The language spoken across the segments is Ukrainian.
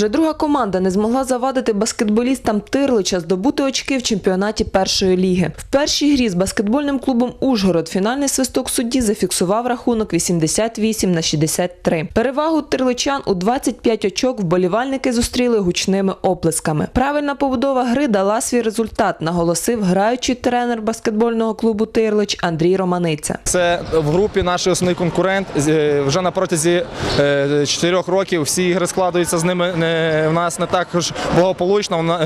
Вже друга команда не змогла завадити баскетболістам Тирлича здобути очки в чемпіонаті першої ліги. В першій грі з баскетбольним клубом Ужгород фінальний свисток судді зафіксував рахунок 88 на 63. Перевагу тирличан у 25 очок вболівальники зустріли гучними оплесками. Правильна побудова гри дала свій результат, наголосив граючий тренер баскетбольного клубу Тирлич Андрій Романиця. Це в групі наш основний конкурент. Е, Вже на протязі е, чотирьох років всі ігри складаються з ними не, в нас не також благополучно.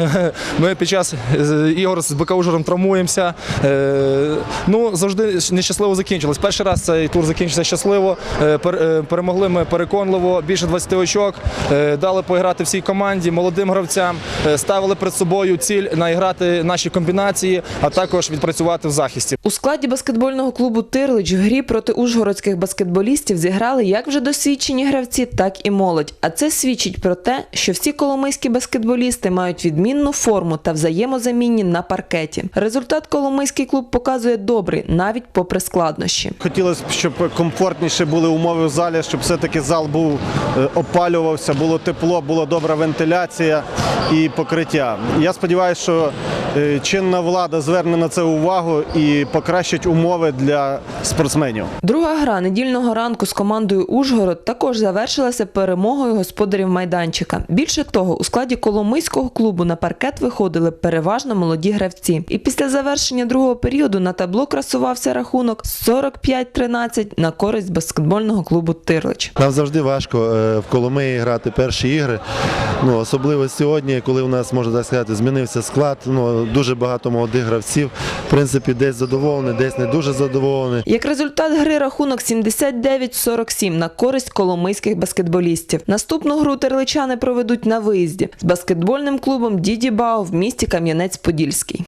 Ми під час е, ігор з БК травмуємося. Е, Ну, завжди нещасливо закінчилось. Перший раз цей тур закінчився щасливо. Е, пер- е, Перемогли ми переконливо, більше 20 очок. Е, Дали поіграти всій команді, молодим гравцям. Е, Ставили перед собою ціль наіграти наші комбінації, а також відпрацювати в захисті. У складі баскетбольного клубу Тирлич в грі проти ужгородських баскетболістів зіграли як вже досвідчені гравці, так і молодь. А це свідчить про те, що всі коломийські баскетболісти мають відмінну форму та взаємозамінні на паркеті. Результат коломийський клуб показує добрий, навіть попри складнощі. Хотілося б, щоб комфортніше були умови в залі, щоб все-таки зал був е, опалювався, було тепло, була добра вентиляція і покриття. Я сподіваюся, що чинна влада зверне на це увагу і покращить умови для спортсменів. Друга гра недільного ранку з командою Ужгород також завершилася перемогою господарів майданчика. Більше того, у складі Коломийського клубу на паркет виходили переважно молоді гравці. І після завершення другого періоду на табло красувався рахунок 45-13 на користь баскетбольного клубу Тирлич. Нам завжди важко е, в Коломиї грати перші ігри. Ну, особливо сьогодні, коли у нас, можна так сказати, змінився склад. Ну, дуже багато молодих гравців. В принципі, десь задоволений, десь не дуже задоволений. Як результат гри рахунок 79-47 на користь коломийських баскетболістів. Наступну гру терличани проведуть на виїзді з баскетбольним клубом Діді Бао в місті Кам'янець-Подільський.